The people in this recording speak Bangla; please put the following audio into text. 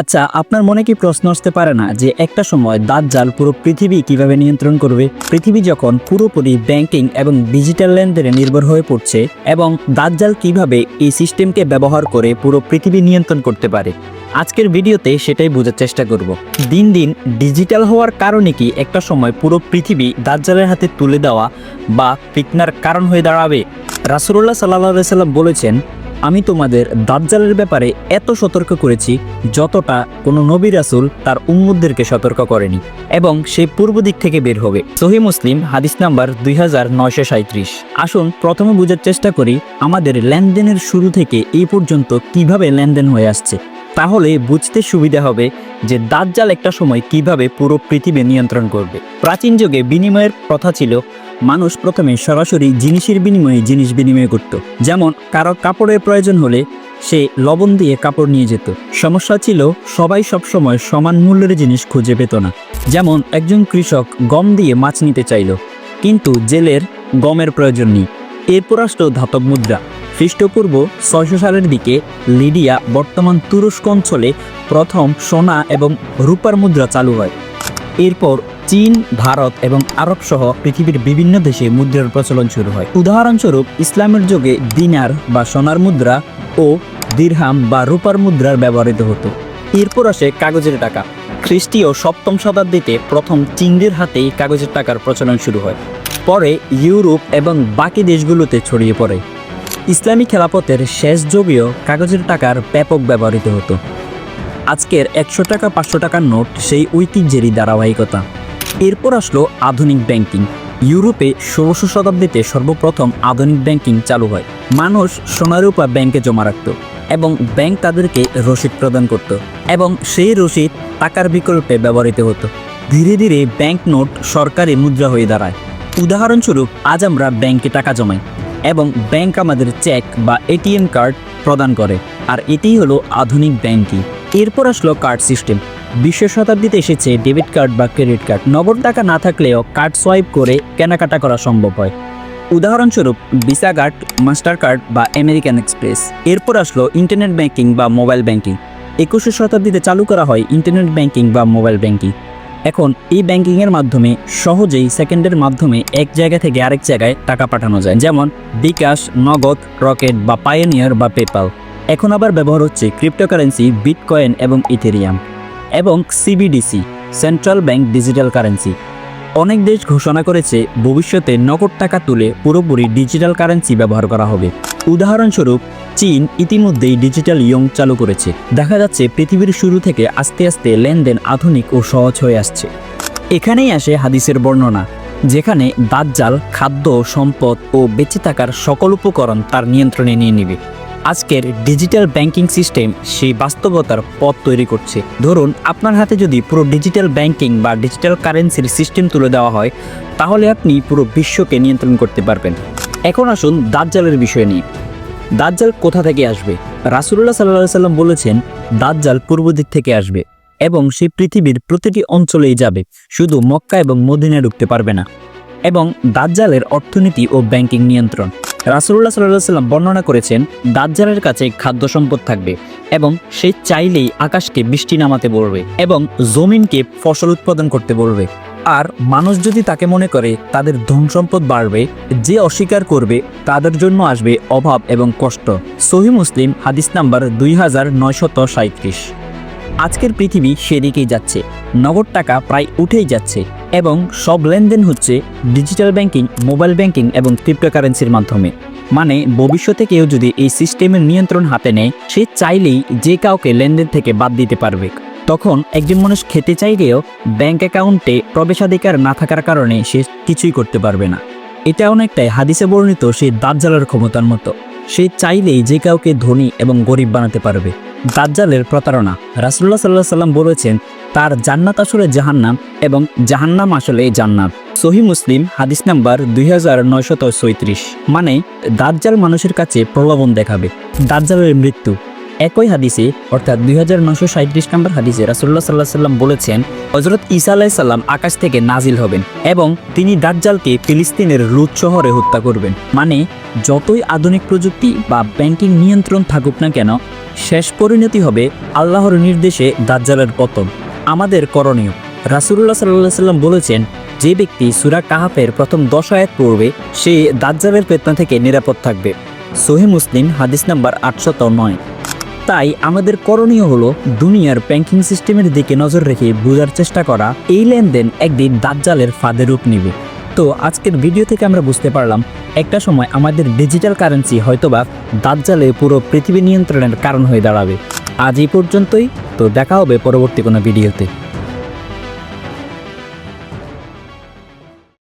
আচ্ছা আপনার মনে কি প্রশ্ন আসতে পারে না যে একটা সময় দাজ্জাল পুরো পৃথিবী কীভাবে নিয়ন্ত্রণ করবে? পৃথিবী যখন পুরোপুরি ব্যাংকিং এবং ডিজিটাল লেনদেনে নির্ভর হয়ে পড়ছে এবং দাজ্জাল কীভাবে এই সিস্টেমকে ব্যবহার করে পুরো পৃথিবী নিয়ন্ত্রণ করতে পারে? আজকের ভিডিওতে সেটাই বোঝার চেষ্টা করব। দিন দিন ডিজিটাল হওয়ার কারণে কি একটা সময় পুরো পৃথিবী দাজ্জালের হাতে তুলে দেওয়া বা ফিতনার কারণ হয়ে দাঁড়াবে? রাসুল্লাহ সাল্লাহ সাল্লাম বলেছেন আমি তোমাদের দাজ্জালের ব্যাপারে এত সতর্ক করেছি যতটা কোনো নবী রাসুল তার উম্মুদদেরকে সতর্ক করেনি এবং সে পূর্ব দিক থেকে বের হবে। সহি মুসলিম, হাদিস নাম্বার দুই আসুন প্রথমে বোঝার চেষ্টা করি আমাদের লেনদেনের শুরু থেকে এই পর্যন্ত কীভাবে লেনদেন হয়ে আসছে। তাহলে বুঝতে সুবিধা হবে যে দাজ্জাল একটা সময় কীভাবে পুরো পৃথিবী নিয়ন্ত্রণ করবে। প্রাচীন যুগে বিনিময়ের প্রথা ছিল মানুষ প্রথমে সরাসরি জিনিসের বিনিময়ে জিনিস বিনিময় করত। যেমন, কারও কাপড়ের প্রয়োজন হলে সে লবণ দিয়ে কাপড় নিয়ে যেত। সমস্যা ছিল, সবাই সবসময় সমান মূল্যের জিনিস খুঁজে পেত না। যেমন, একজন কৃষক গম দিয়ে মাছ নিতে চাইল, কিন্তু জেলের গমের প্রয়োজন নেই। এরপর আসলো ধাতব মুদ্রা। খ্রিস্টপূর্ব ছয়শো সালের দিকে লিডিয়া বর্তমান তুরস্ক অঞ্চলে প্রথম সোনা এবং রূপার মুদ্রা চালু হয়। এরপর চীন, ভারত এবং আরব সহ পৃথিবীর বিভিন্ন দেশে মুদ্রার প্রচলন শুরু হয়। উদাহরণস্বরূপ, ইসলামের যুগে দিনার বা সোনার মুদ্রা ও দিরহাম বা রূপার মুদ্রার ব্যবহৃত হতো। এরপর আসে কাগজের টাকা। খ্রিস্টীয় সপ্তম শতাব্দীতে প্রথম চীনদের হাতেই কাগজের টাকার প্রচলন শুরু হয়। পরে ইউরোপ এবং বাকি দেশগুলোতে ছড়িয়ে পড়ে। ইসলামী খেলাপথের শেষ যুগেও কাগজের টাকার ব্যাপক ব্যবহৃত হতো। আজকের একশো টাকা, পাঁচশো টাকার নোট সেই ঐতিহ্যেরই ধারাবাহিকতা। এরপর আসলো আধুনিক ব্যাংকিং। ইউরোপে ষোড়শ শতাব্দীতে সর্বপ্রথম আধুনিক ব্যাংকিং চালু হয়। মানুষ সোনারূপা ব্যাংকে জমা রাখত এবং ব্যাংক তাদেরকে রসিদ প্রদান করত এবং সেই রসিদ টাকার বিকল্পে ব্যবহৃত হতো। ধীরে ধীরে ব্যাংক নোট সরকারি মুদ্রা হয়ে দাঁড়ায়। উদাহরণস্বরূপ, আজ আমরা ব্যাংকে টাকা জমাই এবং ব্যাংক আমাদের চেক বা এটিএম কার্ড প্রদান করে। আর এটিই হলো আধুনিক ব্যাংকিং। এরপর আসলো কার্ড সিস্টেম। বিশ শতাব্দীতে এসেছে ডেবিট কার্ড বা ক্রেডিট কার্ড। নগদ টাকা না থাকলেও কার্ড সোয়াইপ করে কেনাকাটা করা সম্ভব হয়। উদাহরণস্বরূপ ভিসা কার্ড মাস্টার কার্ড বা আমেরিকান এক্সপ্রেস এরপর আসলো ইন্টারনেট ব্যাংকিং বা মোবাইল ব্যাংকিং একুশে শতাব্দীতে চালু করা হয় ইন্টারনেট ব্যাংকিং বা মোবাইল ব্যাংকিং এখন এই ব্যাংকিংয়ের মাধ্যমে সহজেই সেকেন্ডের মাধ্যমে এক জায়গা থেকে আরেক জায়গায় টাকা পাঠানো যায়। যেমন, বিকাশ, নগদ, রকেট বা পায়োনিয়ার বা পেপাল এখন আবার ব্যবহার হচ্ছে ক্রিপ্টোকারেন্সি বিটকয়েন এবং ইথেরিয়াম এবং CBDC central bank digital currency অনেক দেশ ঘোষণা করেছে ভবিষ্যতে নগদ টাকা তুলে পুরোপুরি ডিজিটাল কারেন্সি ব্যবহার করা হবে। উদাহরণস্বরূপ, চীন ইতিমধ্যেই ডিজিটাল ইয়ং চালু করেছে। দেখা যাচ্ছে পৃথিবীর শুরু থেকে আস্তে আস্তে লেনদেন আধুনিক ও সহজ হয়ে আসছে। এখানেই আসে হাদিসের বর্ণনা, যেখানে দাজ্জাল খাদ্য, সম্পদ ও বেঁচে থাকার সকল উপকরণ তার নিয়ন্ত্রণে নিয়ে নেবে। আজকের ডিজিটাল ব্যাংকিং সিস্টেম সেই বাস্তবতার পথ তৈরি করছে। ধরুন, আপনার হাতে যদি পুরো ডিজিটাল ব্যাংকিং বা ডিজিটাল কারেন্সির সিস্টেম তুলে দেওয়া হয়, তাহলে আপনি পুরো বিশ্বকে নিয়ন্ত্রণ করতে পারবেন। এখন আসুন দাজ্জালের বিষয় নিয়ে। দাজ্জাল কোথা থেকে আসবে? রাসুল্লাহ সাল্লাহ সাল্লাম বলেছেন, দাজ্জাল পূর্ব দিক থেকে আসবে এবং সে পৃথিবীর প্রতিটি অঞ্চলেই যাবে, শুধু মক্কা এবং মদিনায় ঢুকতে পারবে না। এবং দাজ্জালের অর্থনীতি ও ব্যাংকিং নিয়ন্ত্রণ। রাসুল্লাহ সাল্লাহ সাল্লাম বর্ণনা করেছেন, দাজ্জালের কাছে খাদ্য সম্পদ থাকবে এবং সে চাইলেই আকাশকে বৃষ্টি নামাতে বলবে এবং জমিনকে ফসল উৎপাদন করতে বলবে। আর মানুষ যদি তাকে মনে করে তাদের ধন সম্পদ বাড়বে, যে অস্বীকার করবে তাদের জন্য আসবে অভাব এবং কষ্ট। সহি মুসলিম, হাদিস নাম্বার দুই হাজার নয়শত সাঁত্রিশ আজকের পৃথিবী সেদিকেই যাচ্ছে। নগদ টাকা প্রায় উঠেই যাচ্ছে এবং সব লেনদেন হচ্ছে ডিজিটাল ব্যাংকিং, মোবাইল ব্যাংকিং এবং ক্রিপ্টোকারেন্সির মাধ্যমে। মানে ভবিষ্যতে কেউ যদি এই সিস্টেমের নিয়ন্ত্রণ হাতে নেয়, সে চাইলেই যে কাউকে লেনদেন থেকে বাদ দিতে পারবে। তখন একজন মানুষ খেতে চাইলেও ব্যাংক অ্যাকাউন্টে প্রবেশাধিকার না থাকার কারণে সে কিছুই করতে পারবে না। এটা অনেকটাই হাদিসে বর্ণিত সেই দাজ্জালের ক্ষমতার মতো। সে চাইলেই যে কাউকে ধনী এবং গরিব বানাতে পারবে। দাজ্জালের প্রতারণা। রাসুল্লাহ সাল্লাহ সাল্লাম বলেছেন, তার জান্নাত আসলে জাহান্নাম এবং জাহান্নাম আসলে জান্নাত। সহি মুসলিম, হাদিস নাম্বার দুই মানে দাজ্জাল মানুষের কাছে প্রলোভন দেখাবে। দাজ্জালের মৃত্যু। একই হাদিসে, অর্থাৎ দুই হাজার নশো সাঁত্রিশ নম্বর হাদিসে রাসুল্লাহ সাল্লাহ সাল্লাম বলেছেন হজরত ঈসা আলাহ সাল্লাম আকাশ থেকে নাজিল হবেন এবং তিনি দাজ্জালকে ফিলিস্তিনের রুদ শহরে হত্যা করবেন। মানে যতই আধুনিক প্রযুক্তি বা ব্যাংকিং নিয়ন্ত্রণ থাকুক না কেন, শেষ পরিণতি হবে আল্লাহর নির্দেশে দাজ্জালের পতন। আমাদের করণীয়। রাসুল্লাহ সাল্লাহ সাল্লাম বলেছেন, যে ব্যক্তি সুরা কাহাফের প্রথম দশ আয়াত পড়বে, সে দাজ্জালের পেতনা থেকে নিরাপদ থাকবে। সোহে মুসলিম, হাদিস নাম্বার আটশত নয়। তাই আমাদের করণীয় হলো দুনিয়ার ব্যাংকিং সিস্টেমের দিকে নজর রেখে বোঝার চেষ্টা করা। এই লেনদেন একদিন দাজ্জালের ফাঁদে রূপ নেবে। তো আজকের ভিডিও থেকে আমরা বুঝতে পারলাম, একটা সময় আমাদের ডিজিটাল কারেন্সি হয়তোবা দাজ্জালে পুরো পৃথিবী নিয়ন্ত্রণের কারণ হয়ে দাঁড়াবে। আজ এই পর্যন্তই, তো দেখা হবে পরবর্তী কোনো ভিডিওতে